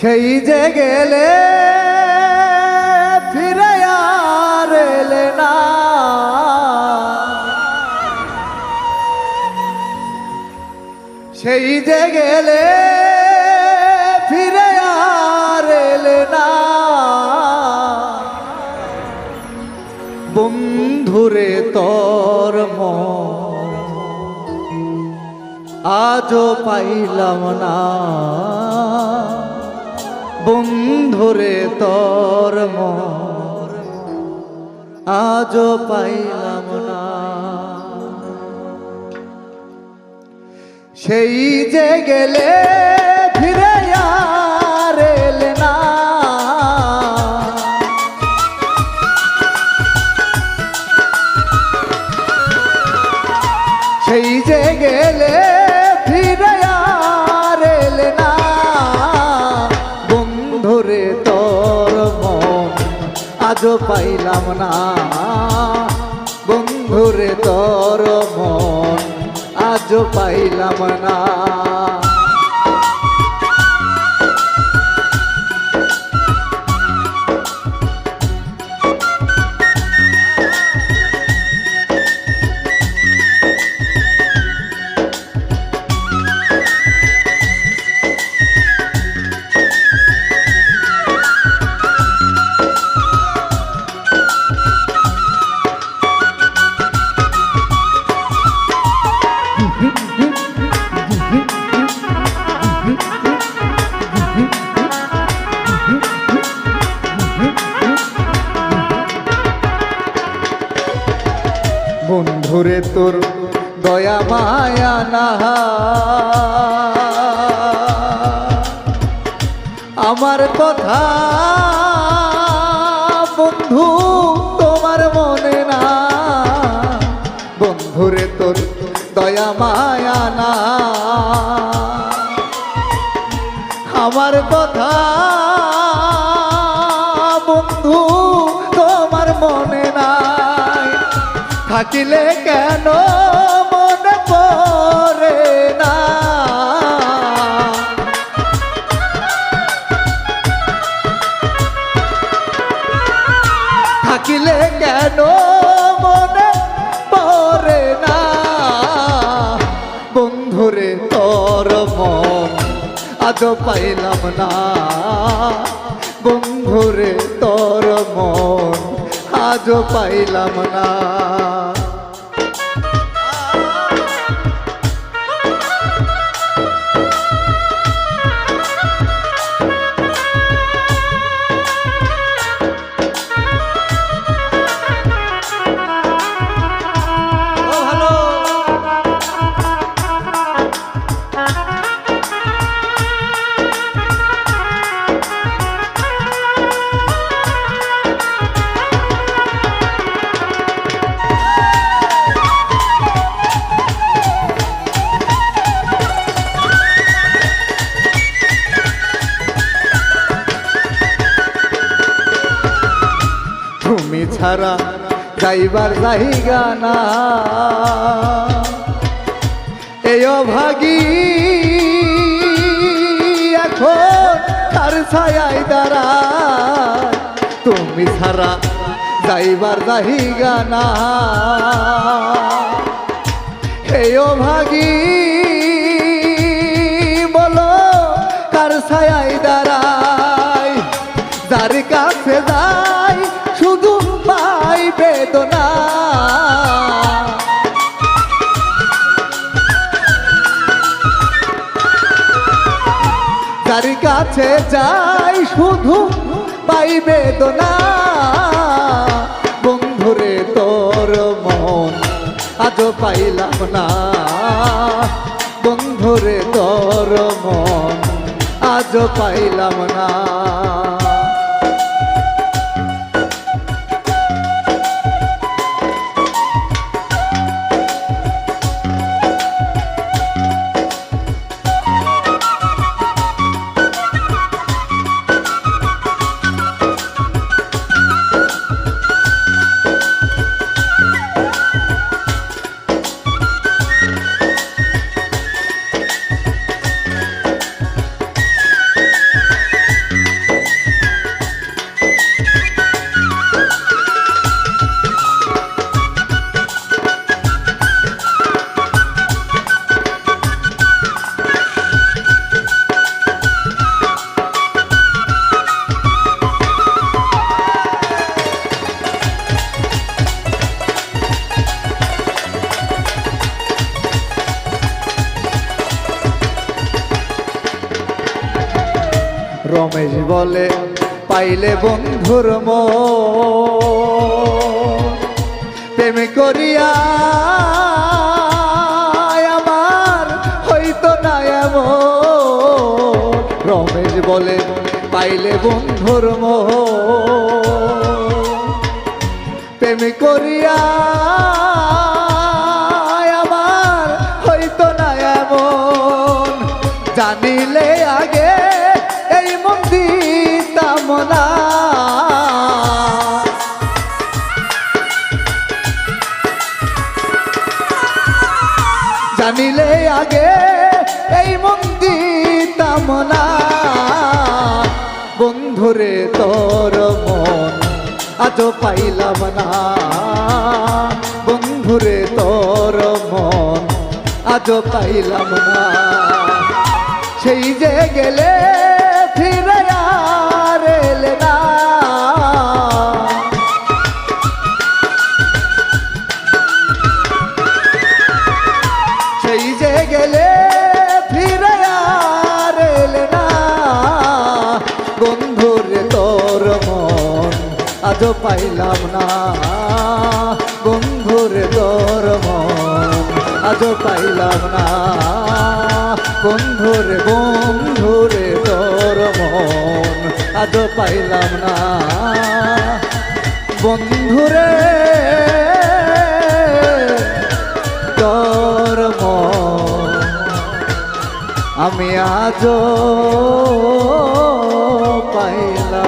সেই যে গেলে ফিরে আর এলে না। সেই যে গেলে ফিরে আর এলে না। বন্ধুরে তোর আজও পাইলাম না। বন্ধুরে তোর মন আজও পাইলাম না। সেই যে গেলে ফিরে না। সেই যে গেলে আজও পাইলাম না। বন্ধুরে তোর মন আজও পাইলাম না। বন্ধুরে তোর দয়া, মায়া না আমার কথা বন্ধু, তোমার মনে না। বন্ধুরে তোর দয়া, মায়া না আমার কথা বন্ধু থাকিলে কেন মনে পড়ে না? থাকিলে কেন মনে পড়ে না? বন্ধুরে, তোর মন আজ পাইলাম না। বন্ধুরে, তোর মন আজ পাইলাম না। ছাড়া যাইবার জায়গা না। এই অভাগী এখন তার ছায়াই দ্বারা তুমি ছাড়া যাইবার জায়গা না। এই অভাগী বলো কার ছায়াই দাঁড়াই যার কাছে যার কাছে যাই শুধু পাই বেদনা। বন্ধুরে, তোর মন আজ পাইলাম না। বন্ধুরে, তোর মন আজ পাইলাম না। রমেশ বলে, পাইলে বন্ধুর প্রেম করিয়া আমার হইতো না এমন। রমেশ বলে, পাইলে বন্ধুর প্রেম করিয়া জানিলে আগে এই মন। দিতাম না জানিলে আগে এই মন। দিতাম না বন্ধুরে, তোর মন আজও পাইলাম না। বন্ধুরে, তোর মন আজও পাইলাম না। সেই যে গেলে ফিরে না সেই যে গেলে বন্ধুরে তোর আজও পাইলাম না। বন্ধুরে বন্ধুরে বন্ধুরে আজও পাইলাম না। বন্ধুরে তোর আমি আজ পাইলাম